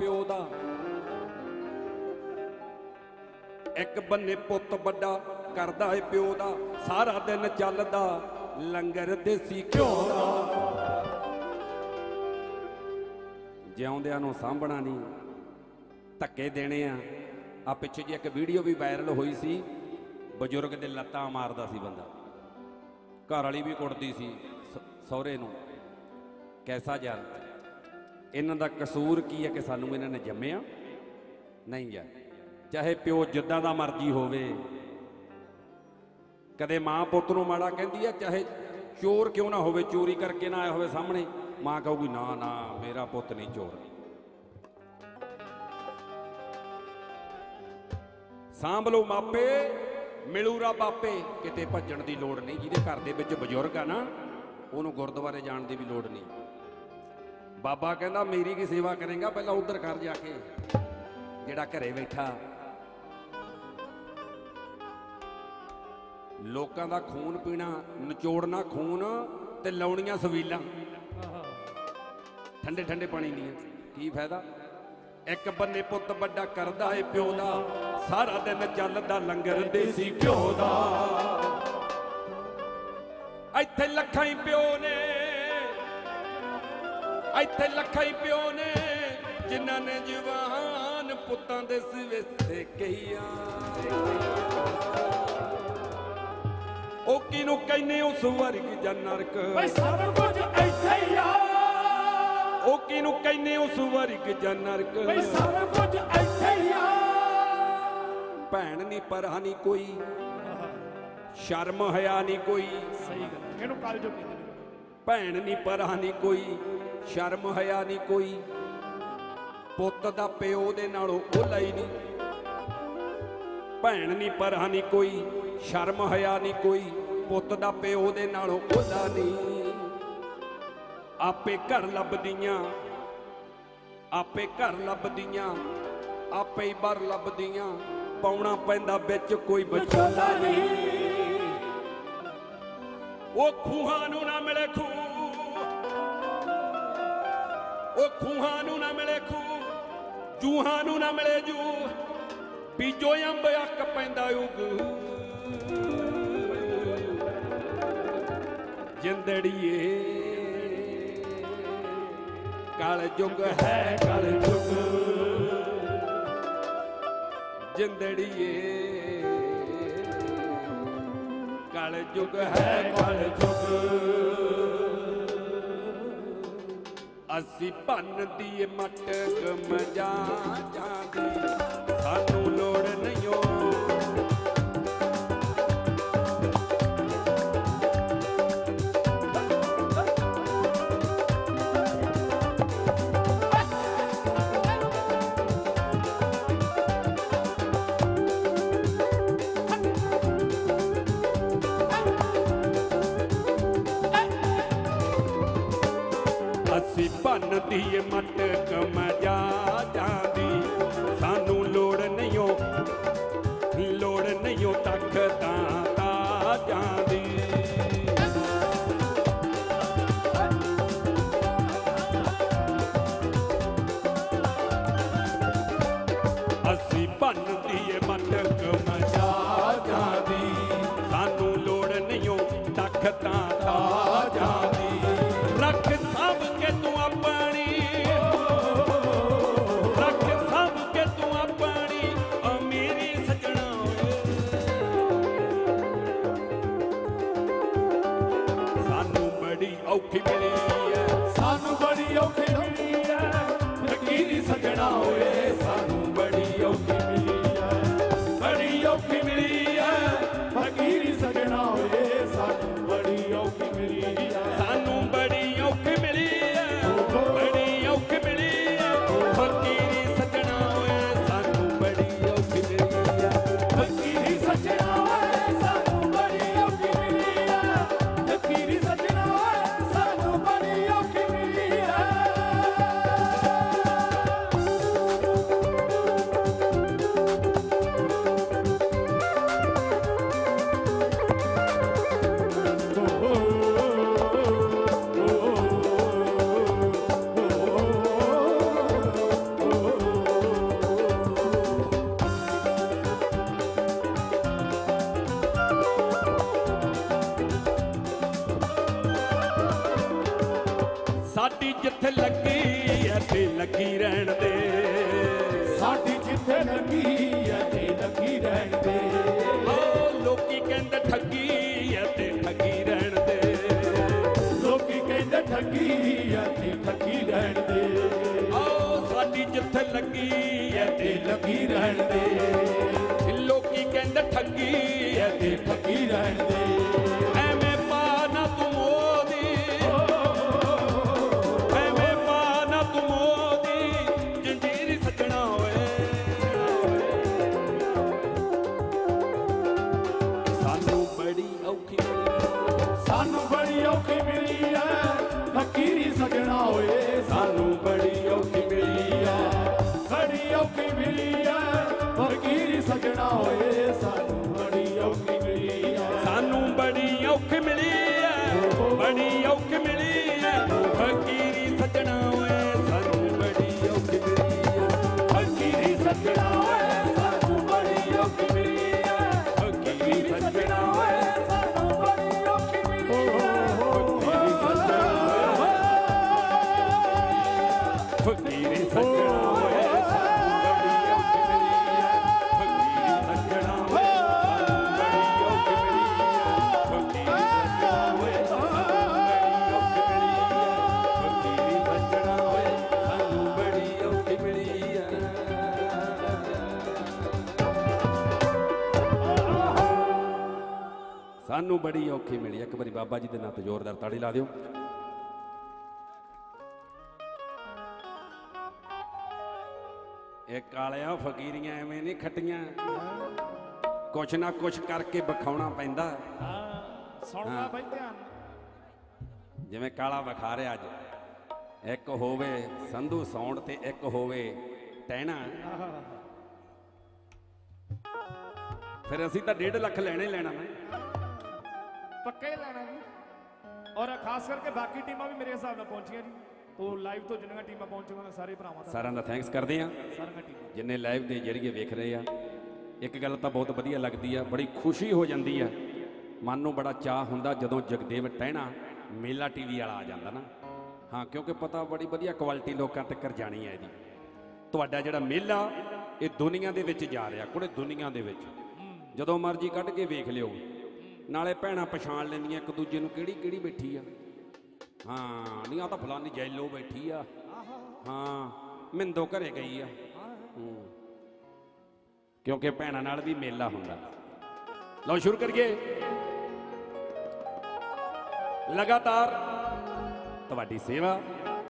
ਪਿਓ ਦਾ। ਇੱਕ ਬੰਨੇ ਪੁੱਤ ਵੱਡਾ ਕਰਦਾ ਏ ਪਿਓ ਦਾ, ਸਾਰਾ ਦਿਨ ਚੱਲਦਾ ਲੰਗਰ ਦੇਸੀ ਘਿਓ ਦਾ। ਜਿਉਂਦਿਆਂ ਨੂੰ ਸਾਂਭਣਾ ਨਹੀਂ ਧੱਕੇ ਦੇਣੇ ਆ। ਆ ਪਿੱਛੇ ਜੀ ਇੱਕ ਵੀਡੀਓ ਵੀ ਵਾਇਰਲ ਹੋਈ ਸੀ, ਬਜ਼ੁਰਗ ਦੇ ਲੱਤਾਂ ਮਾਰਦਾ ਸੀ ਬੰਦਾ। ਘਰ ਵਾਲੀ ਵੀ ਕੁੱਟਦੀ ਸੀ ਸਹੁਰੇ ਨੂੰ। ਕੈਸਾ ਜਾਨ ਇਹਨਾਂ ਦਾ ਕਸੂਰ ਕੀ ਹੈ ਕਿ ਸਾਨੂੰ ਇਹਨਾਂ ਨੇ ਜੰਮਿਆ? ਨਹੀਂ ਹੈ। ਚਾਹੇ ਪਿਓ ਜਿੱਦਾਂ ਦਾ ਮਰਜ਼ੀ ਹੋਵੇ। ਕਦੇ ਮਾਂ ਪੁੱਤ ਨੂੰ ਮਾੜਾ ਕਹਿੰਦੀ ਆ ਚਾਹੇ ਚੋਰ ਕਿਉਂ ਨਾ ਹੋਵੇ, ਚੋਰੀ ਕਰਕੇ ਨਾ ਆਇਆ ਹੋਵੇ ਸਾਹਮਣੇ। ਮਾਂ ਕਹੂਗੀ, ਨਾ ਨਾ, ਮੇਰਾ ਪੁੱਤ ਨਹੀਂ ਚੋਰ। ਸਾਂਭ ਲਓ ਮਾਪੇ, ਮਿਲੂ ਰੱਬ ਆਪੇ। ਕਿਤੇ ਭੱਜਣ ਦੀ ਲੋੜ ਨਹੀਂ, ਜਿਹਦੇ ਘਰ ਦੇ ਵਿੱਚ ਬਜ਼ੁਰਗ ਆ ਨਾ, ਉਹਨੂੰ ਗੁਰਦੁਆਰੇ ਜਾਣ ਦੀ ਵੀ ਲੋੜ ਨਹੀਂ। ਬਾਬਾ ਕਹਿੰਦਾ, ਮੇਰੀ ਕੀ ਸੇਵਾ ਕਰੇਗਾ? ਪਹਿਲਾਂ ਉਧਰ ਕਰ ਜਾ ਕੇ। ਜਿਹੜਾ ਘਰੇ ਬੈਠਾ। ਲੋਕਾਂ ਦਾ ਖੂਨ ਪੀਣਾ, ਨਿਚੋੜਨਾ ਖੂਨ ਤੇ ਲਾਉਣੀਆਂ ਸਵੀਲਾਂ। ਠੰਡੇ ਠੰਡੇ ਪਾਣੀ ਦੀਆਂ। ਕੀ ਫਾਇਦਾ? ਇੱਕ ਬੰਨੇ ਪੁੱਤ ਵੱਡਾ ਕਰਦਾ ਏ ਪਿਓ ਦਾ। ਸਾਰਾ ਦਿਨ ਚੱਲਦਾ ਲੰਗਰ ਦੇਸੀ ਘਿਓ ਦਾ। ਇੱਥੇ ਲੱਖਾਂ ਹੀ ਪਿਓ ਨੇ ਇੱਥੇ ਲੱਖਾਂ ਹੀ ਪਿਓ ਨੇ ਜਿਨ੍ਹਾਂ ਨੇ ਜਵਾਨ ਪੁੱਤਾਂ ਦੇ ਸਵੇਸੇ ਕਈਆਂ ਉਹ ਕਿਨੂੰ ਕਹਿੰਨੇ ਉਸ ਵਰਗ ਜਾਂ ਨਰਕ? ਓਏ ਸਭ ਕੁਝ ਇੱਥੇ ਹੀ ਆ। ਉਹ ਕਿਨੂੰ ਕਹਿੰਨੇ ਉਸ ਵਰਗ ਜਾਂ ਨਰਕ? ਓਏ ਸਭ ਕੁਝ ਇੱਥੇ ਹੀ ਆ। ਭੈਣ ਨਹੀਂ ਪਰਾ ਨਹੀਂ ਕੋਈ। ਸ਼ਰਮ ਹਿਆ ਨਹੀਂ ਕੋਈ। ਸਹੀ ਗੱਲ ਇਹਨੂੰ ਕਾਲ ਜੋ ਕਹਿੰਦੇ ਭੈਣ ਨਹੀਂ ਪਰਾ ਨਹੀਂ ਕੋਈ। ਸ਼ਰਮ ਹਿਆ ਨਹੀਂ ਕੋਈ। ਪੁੱਤ ਦਾ ਪਿਓ ਦੇ ਨਾਲੋਂ ਉਹਲਾ ਹੀ ਨਹੀਂ ਭੈਣ ਨਹੀਂ ਪਰਾ ਨਹੀਂ ਕੋਈ, ਸ਼ਰਮ ਹਿਆ ਨਹੀਂ ਕੋਈ, ਪੁੱਤ ਦਾ ਪਿਓ ਦੇ ਨਾਲੋਂ ਉਹਲਾ ਨਹੀਂ ਆਪੇ ਘਰ ਲੱਭਦੀਆਂ, ਆਪੇ ਘਰ ਲੱਭਦੀਆਂ, ਆਪੇ ਹੀ ਬਰ ਲੱਭਦੀਆਂ, ਪਾਉਣਾ ਪੈਂਦਾ ਵਿੱਚ ਕੋਈ ਵਿਚੋਲਾ ਨਹੀਂ ਉਹ ਖੂਹਾਂ ਨੂੰ ਨਾ ਮਿਲੇ ਖੂਹ ਉਹ ਖੂਹਾਂ ਨੂੰ ਨਾ ਮਿਲੇ ਖੂ ਜੂਹਾਂ ਨੂੰ ਨਾ ਮਿਲੇ ਜੂ ਬੀਜੋ ਅੰਬ ਅੱਕ ਪੈਂਦਾ ਉਗ ਜਿੰਦੜੀਏ, ਕਲ ਜੁਗ ਹੈ, ਕਲ ਜੁਗ। ਜਿੰਦੜੀਏ, ਕਲ ਜੁਗ ਹੈ, ਕਲ ਜੁਗ। ਅਸੀਂ ਭੰਨ ਦੀਏ ਮਟਕ ਮਜਾ ਜਾਂਦੀ। ਸਾਨੂੰ ਲੋੜ ਨਹੀਂ ਓ ਅਸੀਂ ਭੰਨ ਦੀਏ ਮਟਕ ਜਾਂਦੀ। ਸਾਨੂੰ ਲੋੜ ਨਹੀਂ ਓ ਲੋੜ ਨਹੀਂ ਓ ਤੱਕ ਤਾਂ ਜਾਂਦੀ। ਅਸੀਂ out people ਲੱਗੀ ਰਹਿਣ ਦੇ। ਸਾਡੀ ਜਿੱਥੇ ਲੱਗੀ ਐ ਤੇ ਲੱਗੀ ਰਹਿਣ ਦੇ। ਓ ਲੋਕੀ ਕਹਿੰਦੇ ਠੱਗੀ ਐ ਤੇ ਠੱਗੀ ਰਹਿਣ ਦੇ। ਲੋਕੀ ਕਹਿੰਦੇ ਠੱਗੀ ਐ ਤੇ ਠੱਗੀ ਰਹਿਣ ਦੇ। ਓ ਸਾਡੀ ਜਿੱਥੇ ਲੱਗੀ ਐ ਤੇ ਤੇ ਲੱਗੀ ਰਹਿਣ ਦੇ। ਲੋਕੀ ਕਹਿੰਦੇ ਠੱਗੀ ਐ ਤੇ ਠੱਗੀ ਰਹਿਣ ਦੇ। ਔਖੀ ਮਿਲੀ ਐ। ਫਕੀਰੀ ਸਜਣਾ ਓਏ ਸਾਨੂੰ ਬੜੀ ਔਖੀ ਮਿਲੀ ਆ ਬੜੀ ਔਖੀ ਮਿਲੀ ਐ। ਫਕੀਰੀ ਸਜਣਾ ਓਏ ਸਾਨੂੰ ਬੜੀ ਔਖੀ ਮਿਲੀ ਐ। ਸਾਨੂੰ ਬੜੀ ਔਖੀ ਮਿਲੀ ਐ। ਬੜੀ ਔਖੀ ਸਾਨੂੰ ਬੜੀ ਔਖੀ ਮਿਲੀ। ਇੱਕ ਵਾਰੀ ਬਾਬਾ ਜੀ ਦੇ ਨਾਂ ਤੇ ਜ਼ੋਰਦਾਰ ਤਾੜੀ ਲਾ ਦਿਓ। ਇਹ ਕਾਲਿਆ ਫਕੀਰੀਆਂ ਐਵੇਂ ਨਹੀਂ ਖੱਟੀਆਂ। ਕੁਛ ਨਾ ਕੁਛ ਕਰਕੇ ਵਿਖਾਉਣਾ ਪੈਂਦਾ। ਹਾਂ ਸੁਣਦਾ ਬਈ ਧਿਆਨ। ਜਿਵੇਂ ਕਾਲਾ ਵਿਖਾ ਰਿਹਾ ਅੱਜ। ਇੱਕ ਹੋਵੇ ਸੰਧੂ ਸੌਂਡ ਤੇ ਇੱਕ ਹੋਵੇ ਟਹਿਣਾ। ਫਿਰ ਅਸੀਂ ਤਾਂ 1.5 ਲੱਖ ਲੈਣੇ ਲੈਣਾ ਨਾ ਪੱਕਾ ਹੀ ਲੈਣਾ ਜੀ। ਔਰ ਖਾਸ ਕਰਕੇ ਬਾਕੀ ਟੀਮਾਂ ਵੀ ਮੇਰੇ ਹਿਸਾਬ ਨਾਲ ਪਹੁੰਚੀਆਂ ਜੀ। ਉਹ ਲਾਈਵ ਤੋਂ ਜਿੰਨੀਆਂ ਟੀਮਾਂ ਪਹੁੰਚੀਆਂ ਨੇ ਸਾਰੇ ਭਰਾਵਾਂ ਦਾ ਸਾਰਿਆਂ ਦਾ ਥੈਂਕਸ ਕਰਦੇ ਸਾਰੀਆਂ ਟੀਮਾਂ। ਜਿੰਨੇ ਲਾਈਵ ਦੇ ਜਰੀਏ ਵੇਖ ਰਹੇ ਆ ਇੱਕ ਗੱਲ ਤਾਂ ਬਹੁਤ ਵਧੀਆ ਲੱਗਦੀ ਆ ਬੜੀ ਖੁਸ਼ੀ ਹੋ ਜਾਂਦੀ ਆ। ਮਨ ਨੂੰ ਬੜਾ ਚਾਹ ਹੁੰਦਾ ਜਦੋਂ ਜਗਦੇਵ ਟਹਿਣਾ ਮੇਲਾ ਟੀਵੀ ਵਾਲਾ ਆ ਜਾਂਦਾ ਨਾ। ਹਾਂ ਕਿਉਂਕਿ ਪਤਾ ਬੜੀ ਵਧੀਆ ਕੁਆਲਿਟੀ ਲੋਕਾਂ ਤੱਕ ਜਾਣੀ ਹੈ ਇਹਦੀ। ਤੁਹਾਡਾ ਜਿਹੜਾ ਮੇਲਾ ਇਹ ਦੁਨੀਆ ਦੇ ਵਿੱਚ ਜਾ ਰਿਹਾ ਕੁੜੇ ਦੁਨੀਆ ਦੇ ਵਿੱਚ। ਜਦੋਂ ਮਰਜ਼ੀ ਕੱਢ ਕੇ ਵੇਖ ਲਿਓ। ਨਾਲੇ ਭੈਣਾਂ ਪਛਾਣ ਲੈਂਦੀਆਂ ਇੱਕ ਦੂਜੇ ਨੂੰ ਕਿਹੜੀ ਕਿਹੜੀ ਬੈਠੀ ਆ। ਹਾਂ, ਨਹੀਂ ਆ ਤਾਂ ਫਲਾਨੀ ਜੈਲੋ ਬੈਠੀ ਆ। ਹਾਂ, ਮਿੰਦੋ ਘਰੇ ਗਈ ਆ। ਕਿਉਂਕਿ ਭੈਣਾਂ ਨਾਲ ਵੀ ਮੇਲਾ ਹੁੰਦਾ। ਲਓ, ਸ਼ੁਰੂ ਕਰੀਏ। ਲਗਾਤਾਰ ਤੁਹਾਡੀ ਸੇਵਾ।